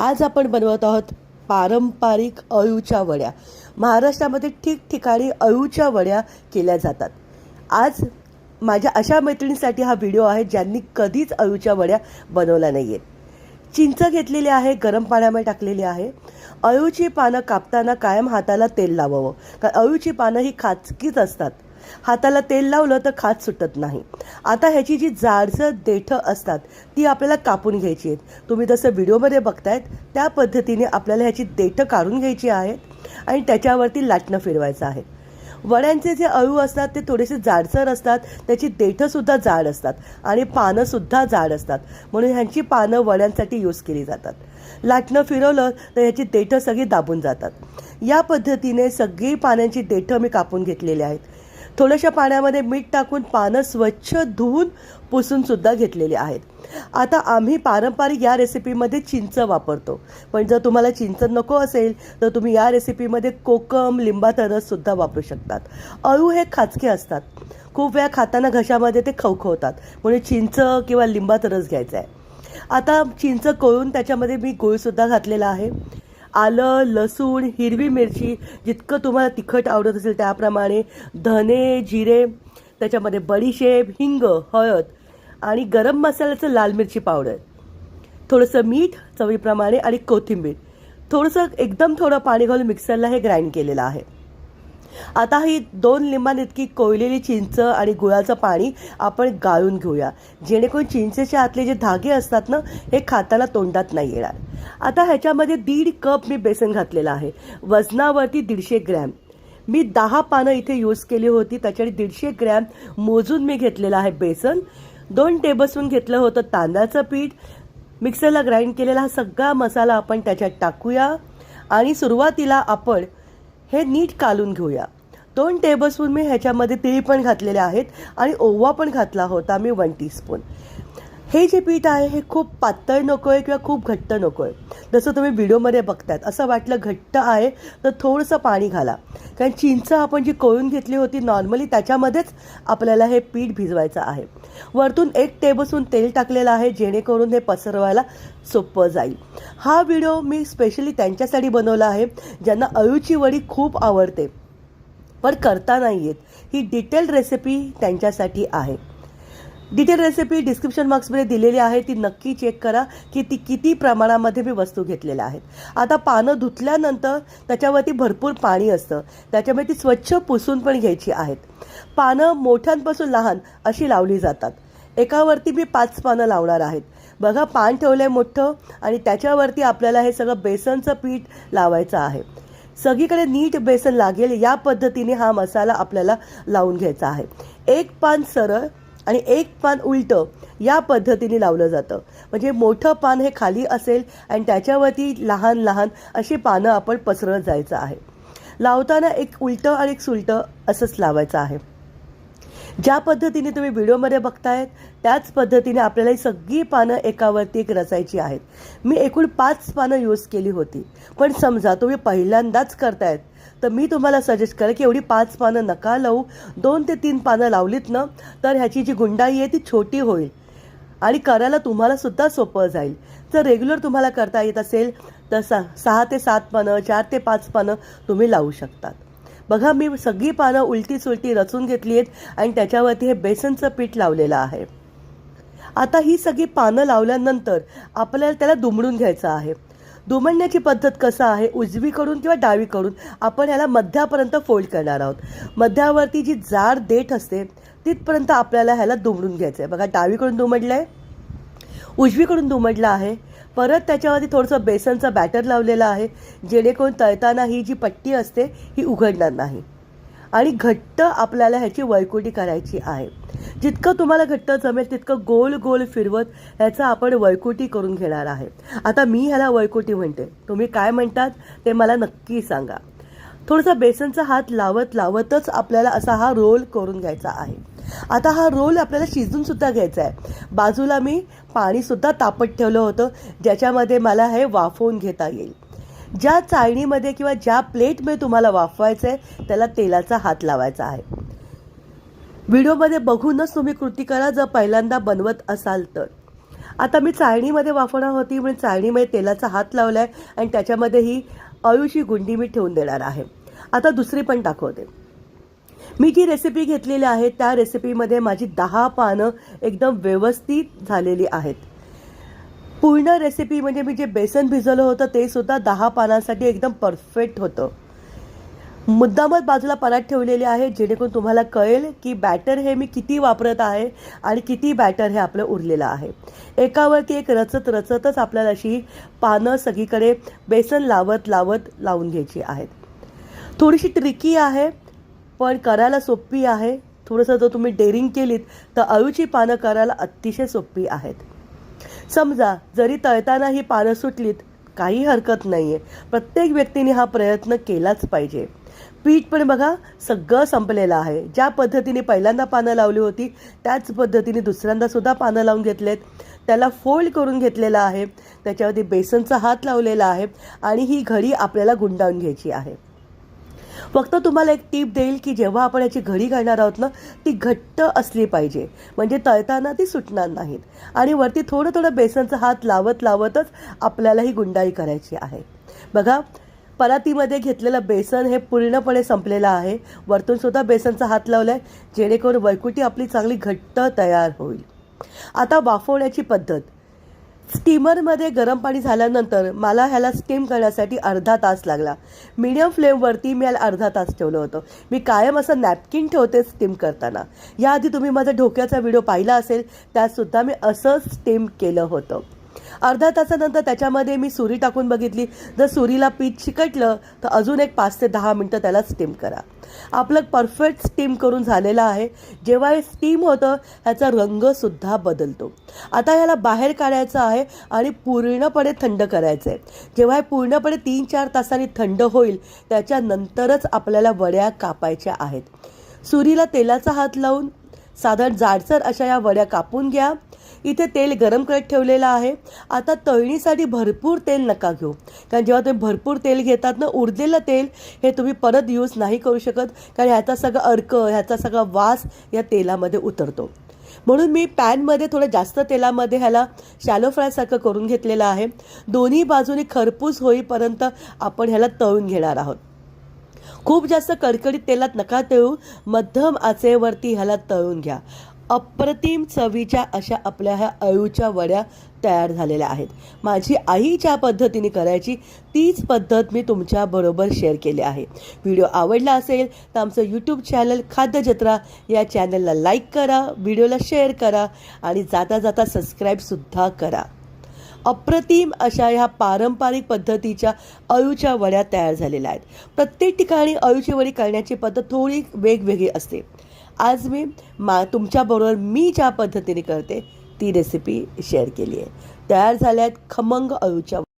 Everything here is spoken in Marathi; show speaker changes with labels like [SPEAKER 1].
[SPEAKER 1] आज आपण बनवत आहोत पारंपरिक अळूच्या वड्या. महाराष्ट्रामध्ये ठिकठिकाणी अळूच्या वड्या केल्या जातात. आज माझ्या अशा मैत्रिणीसाठी हा व्हिडिओ आहे ज्यांनी कधीच अळूच्या वड्या बनवल्या नाही आहेत चिंच घेतलेली आहे गरम पाण्यामध्ये टाकलेली आहे. अळूची पानं कापताना कायम हाताला तेल लावावं. कारण अळूची पानं ही खाचकीच असतात. हाताला तेल लावलं तर खात सुटत नाही. आता ह्याची जी जाडसर देठं असतात ती आपल्याला कापून घ्यायची आहेत. तुम्ही जसं व्हिडिओमध्ये बघतायत त्या पद्धतीने आपल्याला ह्याची देठं काढून घ्यायची आहेत आणि त्याच्यावरती लाटणं फिरवायचं आहे. वड्यांचे जे अळू असतात ते थोडेसे जाडसर असतात त्याची देठंसुद्धा जाड असतात आणि पानंसुद्धा जाड असतात. म्हणून ह्यांची पानं वड्यांसाठी यूज केली जातात. लाटणं फिरवलं तर ह्याची देठं सगळी दाबून जातात. या पद्धतीने सगळी पानांची देठं मी कापून घेतलेली आहेत. थोड्याशा पाण्यामध्ये मीठ टाकून पानं स्वच्छ धुवून पुसूनसुद्धा घेतलेली आहेत. आता आम्ही पारंपरिक या रेसिपीमध्ये चिंच वापरतो. पण जर तुम्हाला चिंच नको असेल तर तुम्ही या रेसिपीमध्ये कोकम लिंबाचा रससुद्धा वापरू शकतात. अळू हे खाचके असतात. खूप वेळा खाताना घशामध्ये ते खवखवतात. म्हणून चिंच किंवा लिंबाचा रस घ्यायचा आहे. आता चिंच कळून त्याच्यामध्ये मी गुळसुद्धा घातलेला आहे. आलं लसूण हिरवी मिरची जितकं तुम्हाला तिखट आवडत असेल त्याप्रमाणे धने जिरे त्याच्यामध्ये बडीशेप हिंग हळद आणि गरम मसाल्याचं लाल मिरची पावडर. थोडंसं मीठ चवीप्रमाणे आणि कोथिंबीर. थोडंसं एकदम थोडं पाणी घालून मिक्सरला हे ग्राइंड केलेलं आहे. आता ही दोन लिंबां इतकी कोयलेली चिंच आणि गुळाचं पाणी आपण गाळून घेऊया. जेणेकरून चिंचेच्या आतले जे धागे असतात ना हे खाताना तोंडात नाही येणार. आता ह्याच्यामध्ये दीड कप मी बेसन घातलेलं आहे. वजनावरती दीडशे ग्रॅम. मी दहा पानं इथे यूज केली होती त्याच्याने दीडशे ग्रॅम मोजून मी घेतलेलं आहे बेसन. दोन टेबलस्पून घेतलं होतं तांदळाचं पीठ. मिक्सरला ग्राइंड केलेला हा सगळा मसाला आपण त्याच्यात टाकूया. आणि सुरुवातीला आपण हे नीट कालून घेऊया. दोन टेबलस्पून मी ह्याच्यामध्ये तीळ पण घातलेले आहेत आणि ओवा पण घातला होता मी वन टीस्पून हे जे पीठ आहे हे खूप पातळ नको आहे किंवा खूप घट्ट नको आहे जसं तुम्ही व्हिडिओमध्ये बघतात असं वाटलं घट्ट आहे तर थोडंसं पाणी घाला. कारण चिंच आपण जी कोळून घेतली होती नॉर्मली त्याच्यामध्येच आपल्याला हे पीठ भिजवायचं आहे. वरतून एक टेबलस्पून तेल टाकलेलं आहे जेणेकरून हे पसरवायला सोपं जाईल. हा व्हिडिओ मी स्पेशली त्यांच्यासाठी बनवला आहे ज्यांना अळूची वडी खूप आवडते. पण करता नाही येत. ही डिटेल रेसिपी त्यांच्यासाठी आहे. डिटेल रेसिपी डिस्क्रिप्शन बॉक्समध्ये दिलेली आहे. ती नक्की चेक करा की ती किती प्रमाणामध्ये मी वस्तू घेतलेल्या आहेत. आता पानं धुतल्यानंतर त्याच्यावरती भरपूर पाणी असतं. त्याच्यामुळे ती स्वच्छ पुसून पण घ्यायची आहेत. पानं मोठ्यांपासून लहान अशी लावली जातात. एकावरती मी पाच पानं लावणार आहेत. बघा पान ठेवलं आहे मोठं आणि त्याच्यावरती आपल्याला हे सगळं बेसनचं पीठ लावायचं आहे. सगळीकडे नीट बेसन लागेल या पद्धतीने हा मसाला आपल्याला लावून घ्यायचा आहे. एक पान सरळ आणि एक पान उलटं या पद्धतीने लावलं जातं. म्हणजे मोठं पान हे खाली असेल आणि त्याच्यावरती लहान लहान अशी पानं आपण पसरत जायचं आहे. लावताना एक उलटं आणि एक सुलटं असंच लावायचं आहे. ज्या पद्धतीने तुम्ही व्हिडिओमध्ये बघतायत त्याच पद्धतीने आपल्याला ही सगळी पानं एकावरती एक रचायची आहेत. मी एकूण पाच पानं यूज केली होती. पण समजा तुम्ही पहिल्यांदाच करतायत तर मी तुम्हाला सजेस्ट करेल की एवढी पाच पानं नका लावू. दोन ते तीन पानं लावलीत ना तर ह्याची जी गुंडाई आहे ती छोटी होईल. आणि करायला तुम्हाला सुद्धा सोपं जाईल. जर रेग्युलर तुम्हाला करता येत असेल तर सा सहा ते सात पानं चार ते पाच पानं तुम्ही लावू शकतात. बघा मी सगळी पानं उलटी सुलटी रचून घेतली आहेत आणि त्याच्यावरती हे बेसनचं पीठ लावलेलं आहे. आता ही सगळी पानं लावल्यानंतर आपल्याला त्याला दुमडून घ्यायचं आहे. दुमडण्याची पद्धत कसं आहे? उजवीकडून किंवा डावीकडून आपण याला मध्यापर्यंत फोल्ड करणार आहोत. मध्यावरती जी जाड देठ असते तिथपर्यंत आपल्याला ह्याला दुमडून घ्यायचं आहे बघा डावीकडून दुमडलं आहे उजवीकडून दुमडलं आहे परत त्याच्यावरती थोडंसं बेसनचं बॅटर लावलेलं आहे जेणेकरून तळताना ही जी पट्टी असते ही उघडणार नाही. आणि घट्ट आपल्याला ह्याची वळकुटी करायची आहे. जितकं तुम्हाला घट्ट जमेल तितकं गोल गोल फिरवत ह्याचं आपण वळकुटी करून घेणार आहे. आता मी ह्याला वळकुटी म्हणते. तुम्ही काय म्हणतात ते मला नक्की सांगा. थोडंसं बेसनचा हात लावत लावतच आपल्याला असा हा रोल करून घ्यायचा आहे. आता हा रोल आपल्याला शिजून सुद्धा घ्यायचा आहे. बाजूला मी पाणीसुद्धा तापत ठेवलं होतं ज्याच्यामध्ये मला हे वाफवून घेता येईल. ज्या चाळणीमध्ये किंवा ज्या प्लेटमध्ये तुम्हाला वाफवायचं आहे त्याला तेलाचा हात लावायचा आहे. व्हिडिओमध्ये बघूनच तुम्ही कृती करा जर पहिल्यांदा बनवत असाल तर. आता मी चाळणीमध्ये वाफवणार होती म्हणून चाळणीमध्ये तेलाचा हात लावला आहे आणि त्याच्यामध्ये ही अळूची गुंडी मी ठेवून देणार आहे. आता दुसरी पण दाखवते. मी जी रेसिपी घेतलेली आहे त्या रेसिपीमध्ये माझी दहा पानं एकदम व्यवस्थित झालेली आहेत. पूर्ण रेसिपी म्हणजे मी जे बेसन भिजवलं होतं ते सुद्धा दहा पानांसाठी एकदम परफेक्ट होतं. मुद्दामच बाजूला परात ठेवलेले आहे जेणेकरून तुम्हाला कळेल की बॅटर हे मी किती वापरत आहे आणि किती बॅटर हे आपलं उरलेलं आहे. एकावरती एक रचत रचतच आपल्याला अशी पानं सगळीकडे बेसन लावत लावत लावून घ्यायची आहेत. थोडीशी ट्रिकी आहे पण करायला सोपी आहे. थोडंसं जर तुम्ही डेअरिंग केलीत तर अळूची पानं करायला अतिशय सोपी आहेत. समजा जरी तळताना ही पानं सुटलीत काही हरकत नाही आहे प्रत्येक व्यक्तीने हा प्रयत्न केलाच पाहिजे. पीठ पण बघा सगळं संपलेलं आहे. ज्या पद्धतीने पहिल्यांदा पानं लावली होती त्याच पद्धतीने दुसऱ्यांदासुद्धा पानं लावून घेतलेत. त्याला फोल्ड करून घेतलेलं आहे. त्याच्यावरती बेसनचा हात लावलेला आहे. आणि ही घडी आपल्याला गुंडाळून घ्यायची आहे. फक्त तुम्हाला एक टीप देईल की जेव्हा आपण याची घडी घालणार आहोत ना ती घट्ट असली पाहिजे. म्हणजे तळताना ती सुटणार नाहीत. आणि वरती थोडं थोडं बेसनचा हात लावत लावतच आपल्याला ही गुंडाळी करायची आहे. बघा परातीमध्ये घेतलेलं बेसन हे पूर्णपणे संपलेलं आहे. वरतून सुद्धा बेसनचा हात लावला आहे जेणेकरून वरकुटी आपली चांगली घट्ट तयार होईल. आता वाफवण्याची पद्धत. स्टीमरमध्ये गरम पाणी झाल्यानंतर मला ह्याला स्टीम करण्यासाठी अर्धा तास लागला. मीडियम फ्लेमवरती मी याला अर्धा तास ठेवलं होतं. मी कायम असं नॅपकिन ठेवते स्टीम करताना. याआधी तुम्ही माझा ढोक्याचा व्हिडिओ पाहिला असेल त्यातसुद्धा मी असंच स्टीम केलं होतं. अर्धा तासानंतर त्याच्यामध्ये मी सुरी टाकून बघितली. जर सुरीला पीठ चिकटलं तर अजून एक पाच ते दहा मिनटं त्याला स्टीम करा. आपलं परफेक्ट स्टीम करून झालेलं आहे. जेव्हा हे स्टीम होतं ह्याचा रंगसुद्धा बदलतो. आता ह्याला बाहेर काढायचं आहे आणि पूर्णपणे थंड करायचं आहे जेव्हा हे पूर्णपणे तीन चार तासांनी थंड होईल त्याच्यानंतरच आपल्याला वड्या कापायच्या आहेत. सुरीला तेलाचा हात लावून साधारण जाडसर अशा या वड्या कापून घ्या. इथे तेल गरम करत ठेवलेलं आहे. आता तळणीसाठी भरपूर तेल नका घेऊ. कारण जेव्हा तुम्ही भरपूर तेल घेतात ना उरलेलं तेल हे तुम्ही परत यूज नाही करू शकत. कारण ह्याचा सगळा अर्क ह्याचा सगळा वास या तेलामध्ये उतरतो. म्हणून मी पॅनमध्ये थोडं जास्त तेलामध्ये ह्याला शॅलो फ्रायसारखं करून घेतलेलं आहे. दोन्ही बाजूनी खरपूस होईपर्यंत आपण ह्याला तळून घेणार आहोत. खूप जास्त कडकडीत तेलात नका तळू. मध्यम आचेवरती ह्याला तळून घ्या. अप्रतिम चवीच्या अशा आपल्या ह्या अळूच्या वड्या तयार झालेल्या आहेत. माझी आई ज्या पद्धतीने करायची तीच पद्धत मी तुमच्याबरोबर शेअर केली आहे. व्हिडिओ आवडला असेल तर आमचं यूट्यूब चॅनल खाद्य जत्रा या चॅनलला लाईक करा व्हिडिओला शेअर करा आणि जाता जाता सबस्क्राईबसुद्धा करा. अप्रतिम अशा ह्या पारंपरिक पद्धतीच्या अळूच्या वड्या तयार झालेल्या आहेत. प्रत्येक ठिकाणी अळूची वडी करण्याची पद्धत थोडी वेगवेगळी असते. आज मी मा तुमच्याबरोबर मी ज्या पद्धतीने करते ती रेसिपी शेअर केली आहे. तयार झाल्या आहेत खमंग अळूच्या